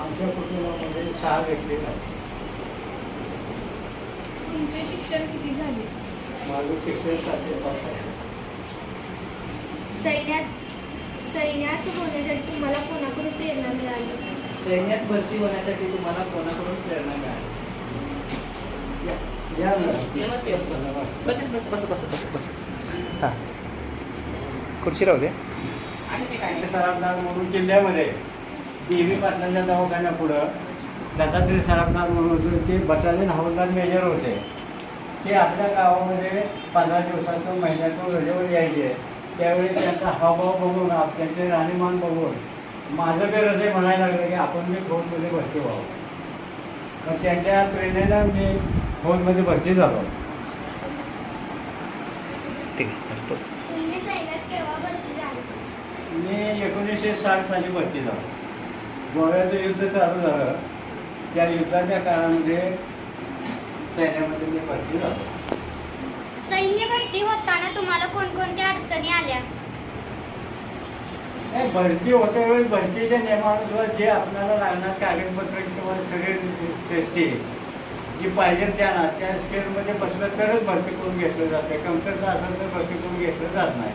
आमच्या कुटुंबामध्ये सहा व्यक्ती आहेत. तुमचे शिक्षण किती झाले? माझं शिक्षण सातशे पाच आहे. सैन्यात सैन्यात होण्यासाठी तुम्हाला कोणाकडून प्रेरणा मिळाली? सैन्यात भरती होण्यासाठी तुम्हाला कोणाकडून प्रेरणा मिळाली? या ना. नमस्ते बस बस. बस बस बस बस बस बस. हां. खुर्ची राहू दे. आणि ते काय? सराफदार म्हणून किल्ल्यामध्ये. देवी पाटलांच्या दवाखान्यापुढं दत्तात्रय सराफदार म्हणून होते ते बटालियन हवालदार मेजर होते. ते आपल्या गावामध्ये पंधरा दिवसातून महिन्यातून रजेवर यायचे. त्यावेळी त्यांचा हावभाव बघून त्यांचे राहणीमान बघून माझं बी हृदय म्हणायला लागलं की आपण मी फौजमध्ये भरती व्हावं. मग त्यांच्या प्रेरणेनं मी फौजमध्ये भरती झालो. ठीक आहे पुढं. मी एकोणीसशे साठ साली भरती झालो. गोव्याचं युद्ध चालू झालं. त्या युद्धाच्या काळामध्ये सैन्यामध्ये मी भरती झालो. सैन्य भरती होताना तुम्हाला कोणकोणत्या अडचणी आल्या? नाही भरती होत्या वेळी भरतीच्या नियमानुसार जे आपल्याला लागणार कागदपत्र किंवा सगळे श्रेष्ठी जी पाहिजे त्यांना त्या स्केलमध्ये बसलं तरच भरती करून घेतलं जातं. कमतरता असेल तर भरती करून घेतलं जात नाही.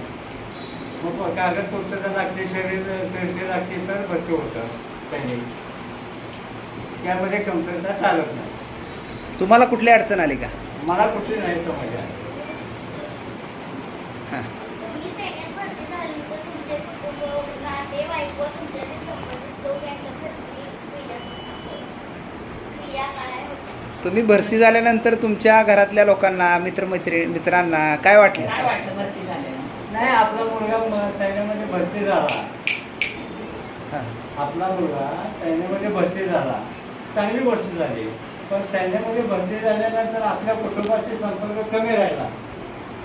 मग कागदपत्र लागते शरीर श्रेष्ठी लागते तर भरती होतं. त्यामध्ये कमतरता चालत नाही. तुम्हाला कुठली अडचण आली का? मला कुठली नाही समज हां. तुम्ही भरती झाली तर तुमचे कुटुंब नातेवाईक व तुमच्याशी संबंधित लोक यांच्या भरती क्रिया क्रिया काय होत्या तुम्ही भरती झाल्यानंतर तुमच्या घरातल्या लोकांना मित्रमैत्री मित्रांना काय वाटलं? काय वाटतं भरती झाल्यानं नाही आपला मुलगा म- सैन्यामध्ये भरती झाला. हां. आपला मुलगा सैन्यामध्ये भरती झाला. चांगली गोष्ट झाली. पण सैन्यामध्ये भरती झाल्यानंतर आपल्या कुटुंबाशी संपर्क कमी राहिला.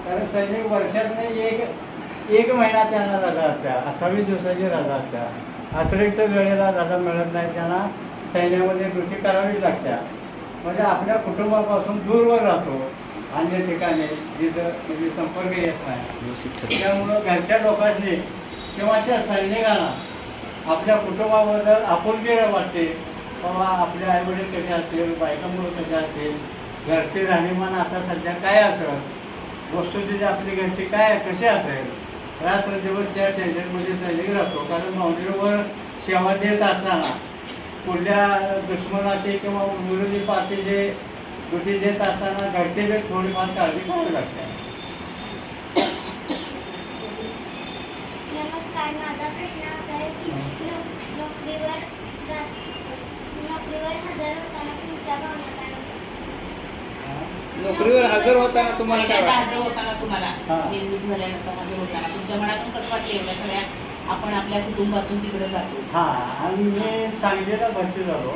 कारण सैनिक वर्षात एक एक महिना त्यांना रजा असत्या. अठ्ठावीस दिवसाची रजा असत्या. अतिरिक्त वेळेला रजा मिळत नाही. त्यांना सैन्यामध्ये ड्युटी करावीच लागत्या. म्हणजे आपल्या कुटुंबापासून दूरवर राहतो. अन्य ठिकाणी जिथं म्हणजे संपर्क येत नाही. त्यामुळं घरच्या लोकांनी किंवा त्या सैनिकांना आपल्या कुटुंबाबद्दल आपुलकी वाटते. बाबा आपले आईवडील कसे असतील? बायकामुळे कसे असतील? घरचे राहणीमान आता सध्या काय असेल? वस्तुस्थिती आपली घरची काय कशी असेल? रात्र दिवस त्या टेन्शनमध्ये सैनिक राहतो. कारण बाउंड्रीवर सेवा देत असताना कुठल्या दुश्मनाशी किंवा विरोधी पार्टीचे ड्युटी देत असताना घरचे थोडीफार काळजी घ्यावी लागते नमस्कार माझा प्रश्न असा आहे की नोक- नोकरीवर जा- नोकरीवर हजर होताना तुमच्या भावना काय होत्या नोकरीवर हजर होताना तुम्हाला काय वाटलं हजर होताना तुम्हाला हा. निवडणूक झाल्यानंतर हजर होताना. तुमच्या मनातून कसं वाटलं एवढ्या सगळ्या आपण आपल्या कुटुंबातून तिकडे जातो? हा आणि मी सांगलीला भरती झालो.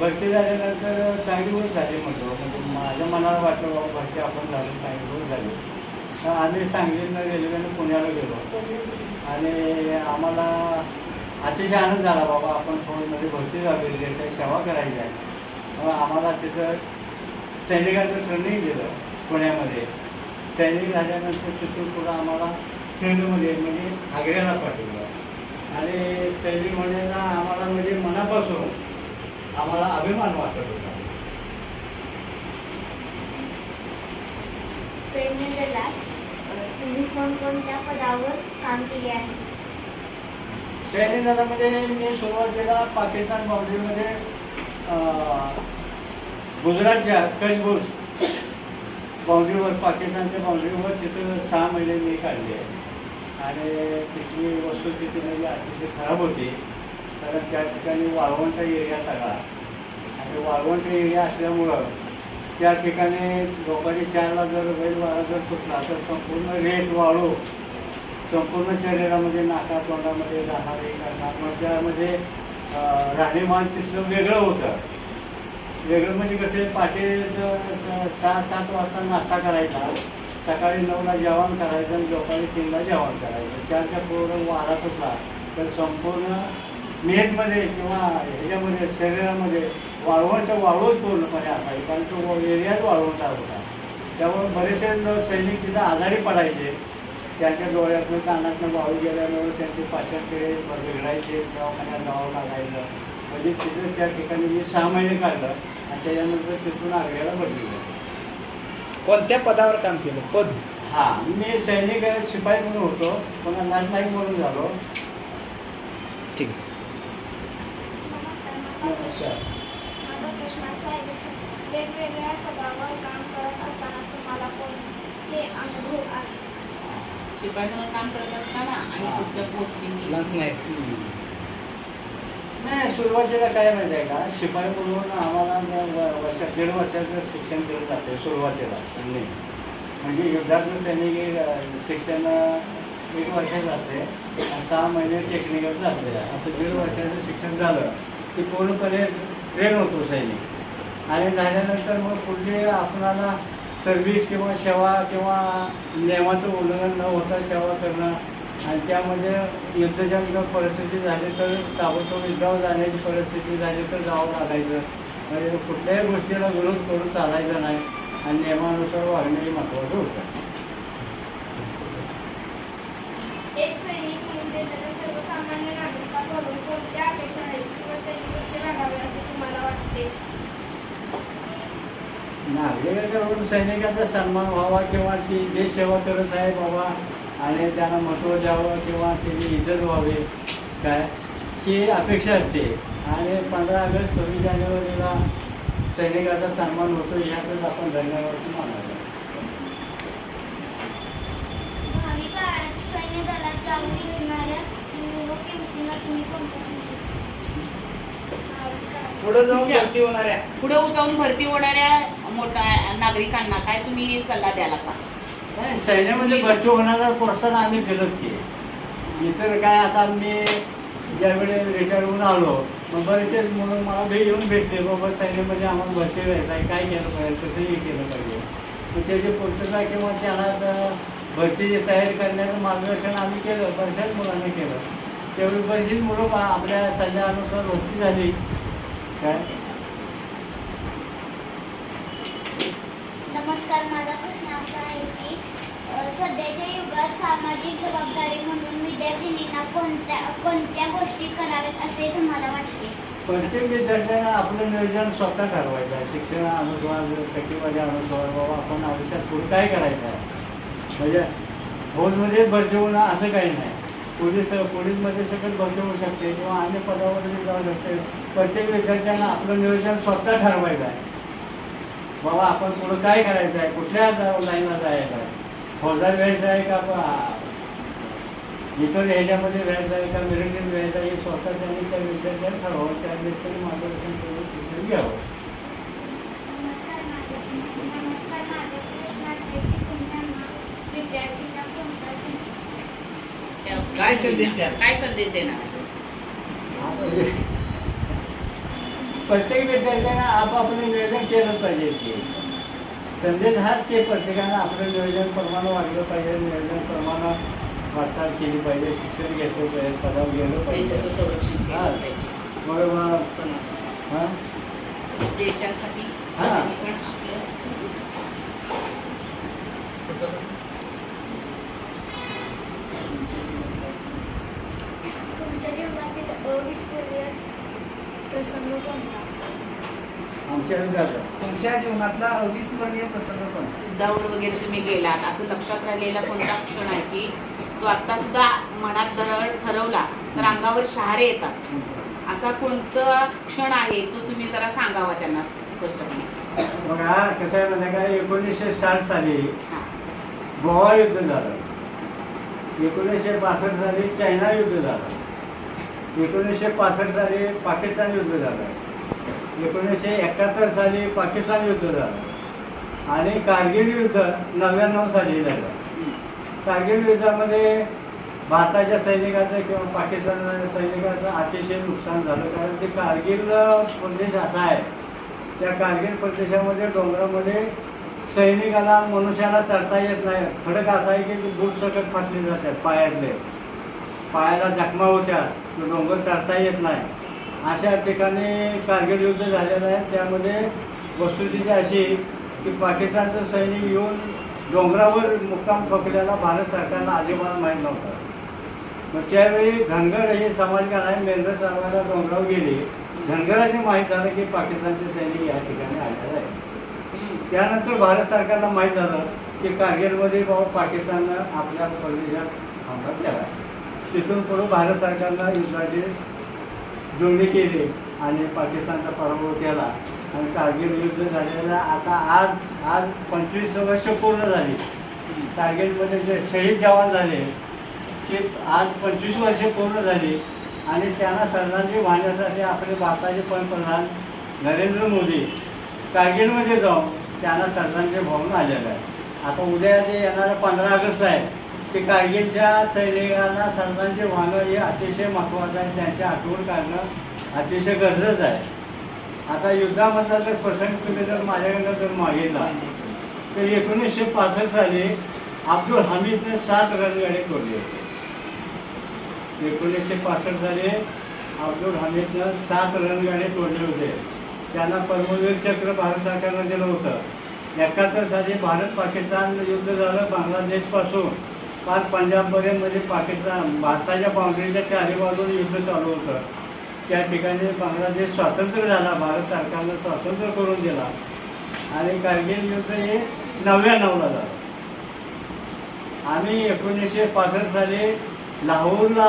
भरती झाल्यानंतर चांगली गोष्ट झाली म्हटलं म्हणजे माझ्या मनाला वाटलं बाबा भरती आपण झाली चांगली गोष्ट झाली. तर आम्ही सांगलीनं रेल्वेनं पुण्याला गेलो. आणि आम्हाला अतिशय आनंद झाला बाबा आपण फौजमध्ये भरती झाली देशाची सेवा करायची आहे. मग आम्हाला तिथं सैनिकाचं ट्रेनिंग दिलं पुण्यामध्ये. सैनिक झाल्यानंतर तिथून पुढं आम्हाला फील्डमध्ये म्हणजे आग्र्याला पाठवलं. आणि सैनिक म्हणण्याचा आम्हाला म्हणजे मनापासून आम्हाला अभिमान वाटत होता. सैन्य तुम्ही कोणकोणत्या पदावर काम केले आहे? सैनिक दलामध्ये मी सुरुवातीला पाकिस्तान बाउंड्रीमध्ये गुजरातच्या कचबुज बाउंड्रीवर पाकिस्तानच्या बाउंड्रीवर तिथं सहा महिने मी काढले आणि तिथली वस्तुस्थिती म्हणजे अतिशय खराब होती. कारण त्या ठिकाणी वाळवंट एरिया सगळा. आणि वाळवंट एरिया असल्यामुळं त्या ठिकाणी लोकांनी चारला जर बैल वारा जर सुटला तर संपूर्ण रेत वाळू संपूर्ण शरीरामध्ये नाका तोंडामध्ये जाणारे करणार. मग त्यामध्ये राहणीमान तिथलं वेगळं होतं. वेगळं म्हणजे कसे पाटे सहा सात वाजता नाश्ता करायचा सकाळी नऊला जेवण करायचं आणि दुपारी तीनला जेवण करायचं. चारच्या पूर्ण वारा सुटला तर संपूर्ण मेजमध्ये किंवा ह्याच्यामध्ये शरीरामध्ये वाळवंट वाळवून पूर्णपणे असावी कारण तो एरियाच वाळवंटा होता. त्यामुळे बरेचसे सैनिक तिथं आजारी पडायचे. त्यांच्या डोळ्यातून कानातनं वाळू गेल्यामुळे त्यांचे पाचनकडे बिघडायचे दवाखान्यात जावं लागायचं. म्हणजे तिथं त्या ठिकाणी मी सहा महिने काढलं आणि त्याच्यानंतर तिथून आग्र्याला बदललं कोणत्या पदावर काम केलं? पद. हा मी सैनिक शिपाई म्हणून होतो पण नाईक म्हणून झालो. ठीक. आहे नमस्कार. माझा प्रश्न असा आहे की वेगवेगळ्या पदावर काम करत असताना तुम्हाला कोणते अनुभव आले? शिपाई म्हणून काम करत असताना आणि हा. पुढच्या पोस्टिंग नाही नाही सुरुवातीला काय माहिती आहे का? शिपाई म्हणून आम्हाला व- वर्ष दीड वर्षाचं शिक्षण केलं जाते सुरुवातीला त्यांनी. म्हणजे युद्धातलं सैनिक अं, शिक्षण अं, एक वर्षाचं असते आणि सहा महिने टेक्निकलचं असते. असं दीड वर्षाचं शिक्षण झालं की पूर्णपणे ट्रेन होतो सैनिक. आणि झाल्यानंतर मग पुढे आपणाला सर्व्हिस किंवा सेवा किंवा नियमाचं उल्लंघन न होता सेवा करणं आणि त्यामध्ये युद्धजन्य परिस्थिती झाली तर ताबडतोब युद्धावर जाण्याची परिस्थिती झाली तर जावं लागायचं म्हणजे कुठल्याही गोष्टीला विरोध करून चालायचा नाही. आणि नियमानुसार वागणंही महत्त्वाचं होतं एक सैनिक म्हणून देशाच्या सर्वसामान्य नागरिकांकडून कोणत्या अपेक्षा आहेत किंवा त्यांनी कसे वागावे असे तुम्हाला वाटते नागरिकांकडून सैनिकाचा सन्मान व्हावा किंवा ती देशसेवा करत आहे बाबा. आणि त्यांना महत्त्व द्यावं किंवा त्याची इज्जत व्हावी. काय? ही अपेक्षा असते. आणि पंधरा ऑगस्ट सव्वीस जानेवारीला सैनिकाचा सन्मान होतो. यातच आपण धन्यवाद मानतो. भावी काळात सैन्य दलात जाऊ इच्छिणाऱ्या युवक युवतींना तुम्ही कोणत्या पुढे जाऊन भरती होणाऱ्या पुढे जाऊन भरती होणाऱ्या मोठ्या नागरिकांना काय तुम्ही सल्ला द्याल आता? नाही सैन्यामध्ये भरती होणारा प्रोत्साहन आम्ही दिलंच की. इतर काय आता मी ज्यावेळी रिटायर होऊन आलो मग बरेचसे मुलं मला भेट येऊन भेटले बाबा सैन्यामध्ये आम्हाला भरती व्हायचं आहे काय केलं पाहिजे कसंही केलं पाहिजे? मग त्याची पूर्तता किंवा आता भरतीची तयारी करण्याचं मार्गदर्शन आम्ही केलं बऱ्याचशाच मुलांनी केलं. त्यावेळी बरीचशीच मुलं आपल्या सल्ल्यानुसार भरती झाली. काय? नमस्कार माझा प्रश्न असा आहे की सध्याच्या युगात सामाजिक जबाबदारी म्हणून विद्यार्थिनींना कोणत्या कोणत्या गोष्टी कराव्यात असे तुम्हाला वाटते? प्रत्येक विद्यार्थ्यांना आपलं नियोजन स्वतः ठरवायचं आहे. शिक्षणानुसार टक्केवारीनुसार बाबा आपण आयुष्यात पुढे काय करायचं आहे? म्हणजे फौजमध्ये होणं असं काही नाही. पोलीस पोलीसमध्ये सगळं भरती होऊ शकते किंवा अन्य पदावरही जाऊ शकते. प्रत्येक विद्यार्थ्यांना आपलं नियोजन स्वतः ठरवायचं आहे. बाबा आपण पुढं काय करायचं आहे? कुठल्या लाईनला जायचं आहे? फौजात व्हायचं आहे का इतर ह्याच्यामध्ये व्हायचं आहे का? मिरिटीत व्हायचं आहे? हे स्वतः त्यांनी त्या विद्यार्थ्यांना ठरवावं. त्या दृष्टीने मार्गदर्शन करून शिक्षण घ्यावं. विद्यार्थी माझे नमस्कार माझे प्रश्न असे की तुम्हाला विद्यार्थींना कोणता संदेश काय संदेश द्याल? काय संदेश देणार प्रत्येक विद्यार्थ्यांना आपापलं नियोजन केलं पाहिजे की संदेश हाच की प्रत्येकानं आपलं नियोजन प्रमाणे वागलं पाहिजे नियोजन प्रमाणे वाटचाल केली पाहिजे शिक्षण घेतलं पाहिजे पदावर गेलं देशाचं पाहिजे संरक्षण हा. केलं पाहिजे मग मग, समाज हा? देशासाठी हा. पण आपलं तुमच्या जीवनातील अविस्मरणीय प्रसंग कोणता आमच्या तुमच्या जीवनातला अविस्मरणीय प्रसंग पण युद्धावर वगैरे तुम्ही गेलात. असं लक्षात राहिलेला कोणता क्षण आहे की तो आता सुद्धा मनात धरळ ठरवला तर अंगावर शहारे येतात? असा कोणता क्षण आहे तो तुम्ही जरा सांगावा त्यांना स्पष्टपणे. हा कसं आहे म्हणजे काय एकोणीसशे साठ साली हा. गोवा युद्ध झालं. एकोणीसशे बासष्ट साली चायना युद्ध झालं. एकोणीसशे पासष्ट साली पाकिस्तान युद्ध झालं. एकोणीसशे एकाहत्तर साली पाकिस्तान युद्ध झालं. आणि कारगिल युद्ध नव्याण्णव साली झालं. कारगिल युद्धामध्ये भारताच्या सैनिकाचं किंवा पाकिस्तान सैनिकाचं अतिशय नुकसान झालं. कारण ते कारगिल प्रदेश असा आहे. त्या कारगिल प्रदेशामध्ये डोंगरामध्ये सैनिकाला मनुष्याला चढता येत नाही. खडक असा आहे की दूर सकट फाटले जातात पायातले. पायाला जखमा होत्या तो डोंगर चढता येत नाही. अशा ठिकाणी कारगिल युद्ध झालेलं आहे. त्यामध्ये वस्तुस्थिती अशी की पाकिस्तानचं सैनिक येऊन डोंगरावर मुक्काम ठोकल्याला भारत सरकारला अजिबात माहीत नव्हतं. मग त्यावेळी धनगर हे समाजकारण आहे. मेंढर चालवायला डोंगरावर गेले. धनगरांनी माहीत झालं की पाकिस्तानचे सैनिक या ठिकाणी आलेलं आहे त्यानंतर भारत सरकारला माहीत झालं की कारगिलमध्ये बाबा पाकिस्ताननं आपल्या प्रदेशात हमला केला तिथून पुढे भारत सरकारनं युद्धाची जोडणी केली आणि पाकिस्तानचा पराभव केला. आणि कारगिल युद्ध झालेला आता आज आज पंचवीस वर्ष पूर्ण झाली. कारगिलमध्ये जे शहीद जवान झाले की आज पंचवीस वर्षे पूर्ण झाली. आणि त्यांना श्रद्धांजली वाहण्यासाठी आपले भारताचे पंतप्रधान नरेंद्र मोदी कारगिलमध्ये जाऊन त्यांना श्रद्धांजली वाहून आलेलं आहे. आता उद्या जे येणारं पंधरा ऑगस्ट आहे ते कारगिलच्या सैनिकांना श्रद्धांजली वाहणं हे अतिशय महत्त्वाचं आहे. त्यांची आठवण काढणं अतिशय गरजेचं आहे. आता युद्धामधला जर प्रसंग तुम्ही जर माझ्याकडनं जर मागितला तर एकोणीसशे पासष्ट साली अब्दुल हमीदने सात रणगाडे कोरले होते. एकोणीसशे पासष्ट साली अब्दुल हमीदनं सात रणगाडे तोडले होते. त्यांना परमवीर चक्र भारत सरकारनं दिलं होतं. एकाहत्तर साली भारत पाकिस्तान युद्ध झालं बांगलादेशपासून. पार पंजाबपर्यंत म्हणजे पाकिस्तान भारताच्या बाउंड्रीच्या चारी बाजूने युद्ध चालू होतं. त्या ठिकाणी बांगलादेश स्वातंत्र्य झाला भारत सरकारनं स्वातंत्र्य करून दिला. आणि कारगिल युद्ध हे नव्याण्णवला झालं. आम्ही एकोणीसशे पासष्ट साली लाहोरला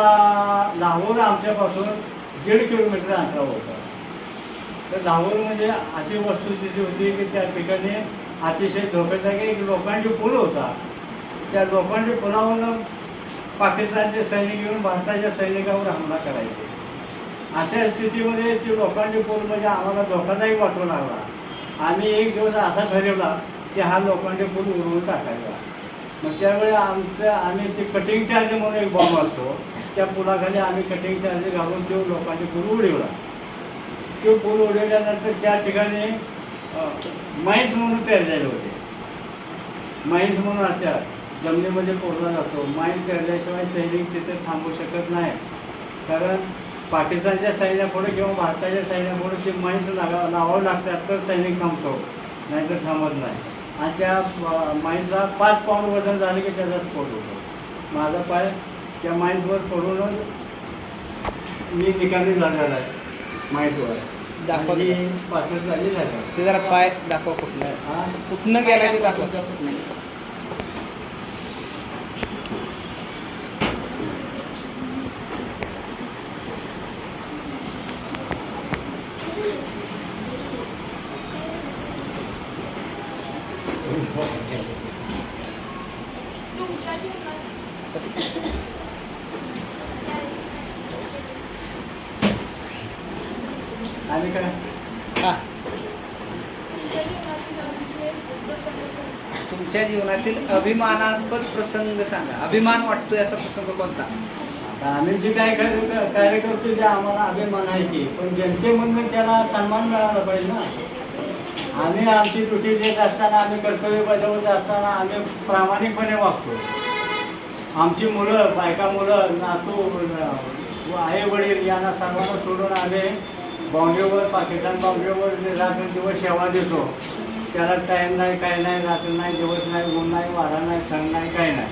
लाहोर आमच्यापासून दीड किलोमीटर अंतरावर होतं. तर लाहोरमध्ये म्हणजे अशी वस्तुस्थिती होती की त्या ठिकाणी अतिशय धोकादायक एक लोकांची पूल होता. त्या लोखंडी पुलावरून पाकिस्तानचे सैनिक येऊन भारताच्या सैनिकावर हमला करायचे. अशा स्थितीमध्ये ती लोखंडी पूल म्हणजे आम्हाला धोकादायक वाटू लागला. आम्ही एक दिवस असा ठरवला की हा लोखंडी पूल उडवून टाकायचा. मग त्यावेळी आमचं आम्ही ते कटिंग चार्ज म्हणून एक बॉम्ब असतो. त्या पुलाखाली आम्ही कटिंग चार्ज घालून तो लोकांनी पूल उडवला. तो पूल उडवल्यानंतर त्या ठिकाणी माईन्स म्हणून पेरलेले होते. माईन्स म्हणून असतात. जमिनीमध्ये पोरला जातो. माईन्स पेरल्याशिवाय सैनिक तिथे थांबू शकत नाही. कारण पाकिस्तानच्या सैन्यापुढे किंवा भारताच्या सैन्यापुढे ते माईन्स लागा लावावं लागतात तर सैनिक थांबतो. नाहीतर थांबत नाही. आणि त्या माईन्सला पाच पाऊंड वजन झालं की त्याचा स्फोट होतो. माझा पाय त्या माईन्सवर पडूनच मी निकामी झालेला आहे माईन्सवर दाखवा आणि पासष्ट झाली झालं. ते जरा पाय दाखवा कुठनं. हा? कुठनं गेलाय ते दाखवा. तुमचं फुटणं गेलं. तुमच्या जीवनात आणि काय? हां. तुमच्या जीवनातील अभिमानास्पद प्रसंग सांगा. अभिमान वाटतोय असा प्रसंग कोणता? आता आम्ही जे काय कार्य कार्य करतो ते आम्हाला अभिमान आहे की पण जनतेमधनं त्याला सन्मान मिळाला पाहिजे ना. आम्ही आमची ड्युटी देत असताना आम्ही कर्तव्य बजावत असताना आम्ही प्रामाणिकपणे वागतो आमची मुलं बायका मुलं नातू आई वडील यांना सर्वांना सोडून आम्ही बाउंड्रीवर पाकिस्तान बाउंड्रीवर जे रात्र दिवस सेवा देतो त्याला टाईम नाही काय नाही रात्र नाही दिवस नाही ऊन नाही वारा नाही थंड नाही काय नाही.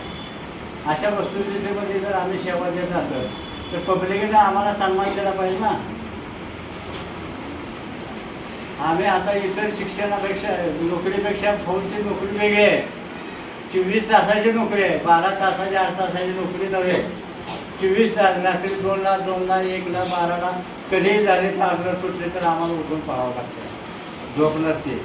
अशा वस्तुस्थितीमध्ये जर आम्ही सेवा देत असेल तर पब्लिकने आम्हाला सन्मान केला पाहिजे ना. आम्ही आता इतर शिक्षणापेक्षा नोकरीपेक्षा फौजची नोकरी वेगळी आहे. चोवीस तासाची नोकरी आहे बारा तासाची आठ तासाची नोकरी नव्हे. चोवीस तास रात्री दोनला दोनला एकला बाराला कधीही झाले तर अर्धर सुटले तर आम्हाला उठून पळावं लागतं. झोप नसते.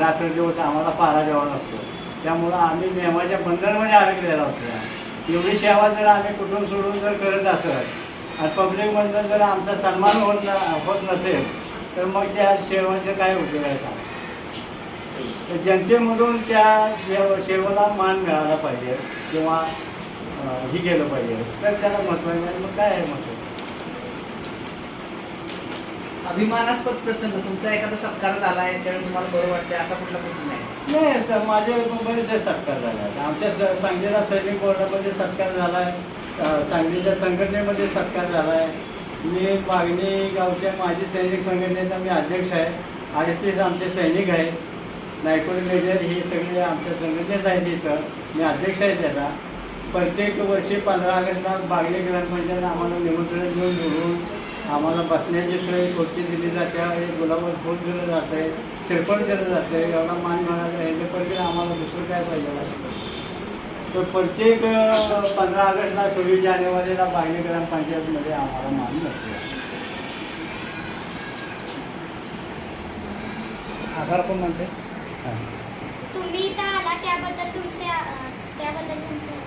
रात्र दिवस आम्हाला पारा द्यावा लागतो. त्यामुळं आम्ही नियमाच्या बंदरमध्ये अडकलेला असतो एवढी सेवा जर आम्ही कुठून सोडून जर करत असेल आणि पब्लिक बंदर जर आमचा सन्मान होत न होत नसेल तर मग त्या सेवाचं काय उपयोग आहे का तर जनतेमधून त्या सेव सेवेला मान मिळाला पाहिजे. किंवा ही गेलं पाहिजे. तर त्याला महत्त्व आहे. आणि मग काय आहे महत्त्व? अभिमानास्पद प्रसंग. तुमचा एखादा सत्कार झाला आहे त्यावेळी तुम्हाला बरं वाटतंय? असा कुठला प्रसंग आहे? नाही सर माझे बरेचसे सत्कार झाले आहेत. आमच्या सांगलीला सैनिक बोर्डामध्ये सत्कार झाला आहे. सांगलीच्या संघटनेमध्ये सत्कार झाला आहे. मी मागणी गावच्या माजी सैनिक संघटनेचा मी अध्यक्ष आहे. अडतीस आमचे सैनिक आहेत नायकोड मेजर हे सगळे आमच्या संघटनेत आहेत इथं. मी अध्यक्ष आहे त्याचा. प्रत्येक वर्षी पंधरा ऑगस्टला बागले ग्रामपंचायत आम्हाला निमंत्रण देऊन बोलवून आम्हाला बसण्याची सोय कोची दिली जाते आहे गुलाबात फूल दिलं जातं आहे श्रीफळ दिलं जातं आहे एवढा मान मिळाला ह्याच्यापैकी आम्हाला दुसरं काय पाहिजे? आहे? तर प्रत्येक पंधरा ऑगस्टला सव्वीस जानेवारीला बागले ग्रामपंचायतमध्ये आम्हाला मान मिळतो. आभार कोण म्हणते तुम्ही इथं आला त्याबद्दल तुमचे त्याबद्दल तुमचे